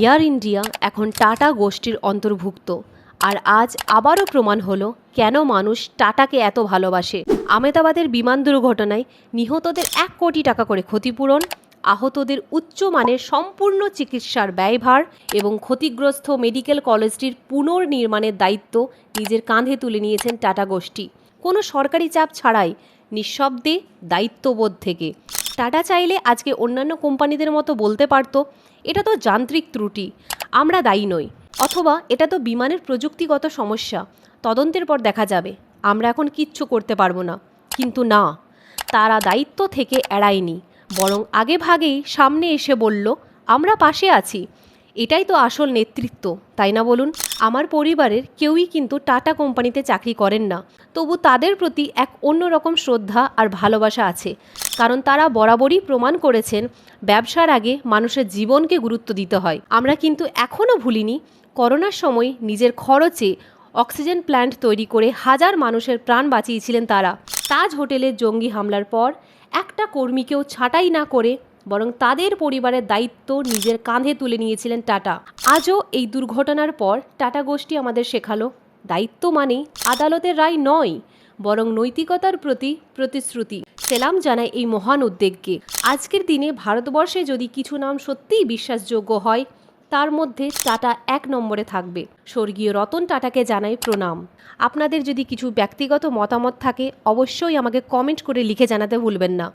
Air India এখন tata গোষ্ঠীর অন্তর্ভুক্ত। আর আজ আবারও প্রমাণ হলো কেন মানুষ টাটাকে এত ভালোবাসে। আমেদাবাদের বিমান দুর্ঘটনায় নিহতদের এক কোটি টাকা করে ক্ষতিপূরণ, আহতদের উচ্চমানের সম্পূর্ণ চিকিৎসার ব্যয়ভার এবং ক্ষতিগ্রস্ত মেডিকেল কলেজটির পুনর্নির্মাণের দায়িত্ব নিজের কাঁধে তুলে নিয়েছেন টাটা গোষ্ঠী। কোনো সরকারি চাপ ছাড়াই নিঃশব্দে দায়িত্ববোধ থেকে। টাটা চাইলে আজকে অন্যান্য কোম্পানিদের মতো বলতে পারতো, এটা তো যান্ত্রিক ত্রুটি, আমরা দায়ী নই। অথবা, এটা তো বিমানের প্রযুক্তিগত সমস্যা, তদন্তের পর দেখা যাবে, আমরা এখন কিচ্ছু করতে পারব না। কিন্তু না, তারা দায়িত্ব থেকে এড়ায়নি, বরং আগে ভাগেই সামনে এসে বলল, আমরা পাশে আছি, এটাই তো আসল নেতৃত্ব, তাই না বলুন? আমার পরিবারের কেউই কিন্তু টাটা কোম্পানিতে চাকরি করেন না, তবু তাদের প্রতি এক অন্যরকম শ্রদ্ধা আর ভালোবাসা আছে। কারণ তারা বরাবরই প্রমাণ করেছেন ব্যবসার আগে মানুষের জীবনকে গুরুত্ব দিতে হয়। আমরা কিন্তু এখনও ভুলিনি, করোনার সময় নিজের খরচে অক্সিজেন প্ল্যান্ট তৈরি করে হাজার মানুষের প্রাণ বাঁচিয়েছিলেন তারা। তাজ হোটেলের জঙ্গি হামলার পর একটা কর্মীকেও ছাঁটাই না করে বরং তাদের পরিবারের দায়িত্ব নিজের কাঁধে তুলে নিয়েছিলেন টাটা। আজও এই দুর্ঘটনার পর টাটা গোষ্ঠী আমাদের শেখালো, দায়িত্ব মানে আদালতের রায় নয় বরং নৈতিকতার প্রতি প্রতিশ্রুতি। সেলাম জানায় এই মহান উদ্যোগকে। আজকের দিনে ভারতবর্ষে যদি কিছু নাম সত্যিই বিশ্বাসযোগ্য হয়, তার মধ্যে টাটা এক নম্বরে থাকবে। স্বর্গীয় রতন টাটাকে জানাই প্রণাম। আপনাদের যদি কিছু ব্যক্তিগত মতামত থাকে, অবশ্যই আমাকে কমেন্ট করে লিখে জানাতে ভুলবেন না।